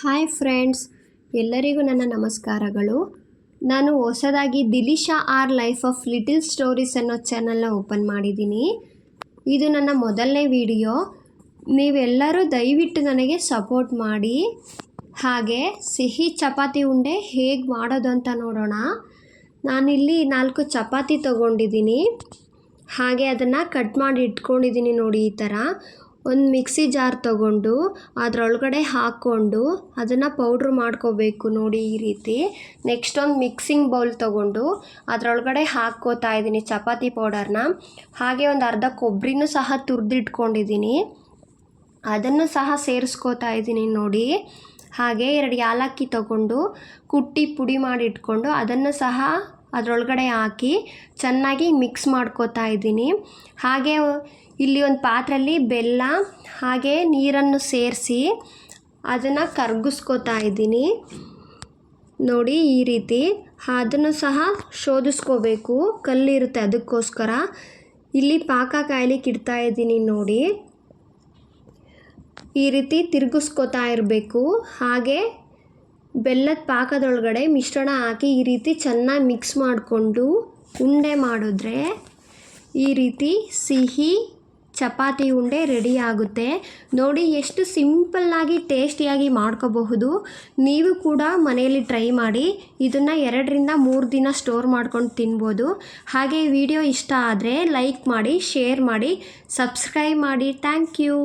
Hi friends ಎಲ್ಲರಿಗೂ ನನ್ನ ನಮಸ್ಕಾರಗಳು. ನಾನು ಹೊಸದಾಗಿ Dilisha R life of little stories ಅನ್ನೋ ಚಾನಲ್ನ ಓಪನ್ ಮಾಡಿದ್ದೀನಿ. ಇದು ನನ್ನ ಮೊದಲನೇ ವಿಡಿಯೋ ನೀವೆಲ್ಲರೂ ದಯವಿಟ್ಟು ನನಗೆ ಸಪೋರ್ಟ್ ಮಾಡಿ. ಹಾಗೆ ಸಿಹಿ ಚಪಾತಿ ಉಂಡೆ ಹೇಗೆ ಮಾಡೋದು ಅಂತ ನೋಡೋಣ. ನಾನಿಲ್ಲಿ ನಾಲ್ಕು ಚಪಾತಿ ತೊಗೊಂಡಿದ್ದೀನಿ. ಹಾಗೆ ಅದನ್ನು ಕಟ್ ಮಾಡಿ ಇಟ್ಕೊಂಡಿದ್ದೀನಿ ನೋಡಿ ಈ ಥರ ಒಂದು ಮಿಕ್ಸಿ ಜಾರ್ ತಗೊಂಡು ಅದರೊಳಗಡೆ ಹಾಕ್ಕೊಂಡು ಅದನ್ನು ಪೌಡ್ರ್ ಮಾಡ್ಕೋಬೇಕು ನೋಡಿ ಈ ರೀತಿ. ನೆಕ್ಸ್ಟ್ ಒಂದು ಮಿಕ್ಸಿಂಗ್ ಬೌಲ್ ತಗೊಂಡು ಅದರೊಳಗಡೆ ಹಾಕ್ಕೋತಾ ಇದ್ದೀನಿ ಚಪಾತಿ ಪೌಡರ್ನ. ಹಾಗೆ ಒಂದು ಅರ್ಧ ಕೊಬ್ಬರಿನೂ ಸಹ ತುರಿದಿಟ್ಕೊಂಡಿದ್ದೀನಿ. ಅದನ್ನು ಸಹ ಸೇರಿಸ್ಕೋತಾ ಇದ್ದೀನಿ ನೋಡಿ. ಹಾಗೆ ಎರಡು ಯಾಲಕ್ಕಿ ತಗೊಂಡು ಕುಟ್ಟಿ ಪುಡಿ ಮಾಡಿ ಇಟ್ಕೊಂಡು ಅದನ್ನು ಸಹ ಅದರೊಳಗಡೆ ಹಾಕಿ ಚೆನ್ನಾಗಿ ಮಿಕ್ಸ್ ಮಾಡ್ಕೋತಾ ಇದ್ದೀನಿ. ಹಾಗೆ ಇಲ್ಲಿ ಒಂದು ಪಾತ್ರೆಯಲ್ಲಿ ಬೆಲ್ಲ, ಹಾಗೆ ನೀರನ್ನು ಸೇರಿಸಿ ಅದನ್ನು ಕರ್ಗಿಸ್ಕೋತಾ ಇದ್ದೀನಿ. ನೋಡಿ ಈ ರೀತಿ ಅದನ್ನು ಸಹ ಶೋಧಿಸ್ಕೋಬೇಕು. ಕಲ್ಲಿರುತ್ತೆ ಅದಕ್ಕೋಸ್ಕರ. ಇಲ್ಲಿ ಪಾಕ ಕಾಯ್ಲಿಕ್ಕೆ ಇಡ್ತಾ ಇದ್ದೀನಿ ನೋಡಿ. ಈ ರೀತಿ ತಿರುಗಿಸ್ಕೋತಾ ಇರಬೇಕು. ಹಾಗೆ ಬೆಲ್ಲದ ಪಾಕದೊಳಗಡೆ ಮಿಶ್ರಣ ಹಾಕಿ ಈ ರೀತಿ ಚೆನ್ನಾಗಿ ಮಿಕ್ಸ್ ಮಾಡಿಕೊಂಡು ಉಂಡೆ ಮಾಡಿದ್ರೆ ಈ ರೀತಿ ಸಿಹಿ, ಚಪಾತಿ ಉಂಡೆ ರೆಡಿ ಆಗುತ್ತೆ. ನೋಡಿ ಎಷ್ಟು ಸಿಂಪಲ್ಲಾಗಿ ಟೇಸ್ಟಿಯಾಗಿ ಮಾಡ್ಕೋಬಹುದು. ನೀವು ಕೂಡ ಮನೆಯಲ್ಲಿ ಟ್ರೈ ಮಾಡಿ, ಇದನ್ನು ಎರಡರಿಂದ ಮೂರು ದಿನ ಸ್ಟೋರ್ ಮಾಡ್ಕೊಂಡು ತಿನ್ಬೋದು. ಹಾಗೆ ವಿಡಿಯೋ ಇಷ್ಟ ಆದರೆ ಲೈಕ್ ಮಾಡಿ ಶೇರ್ ಮಾಡಿ ಸಬ್ಸ್ಕ್ರೈಬ್ ಮಾಡಿ. Thank you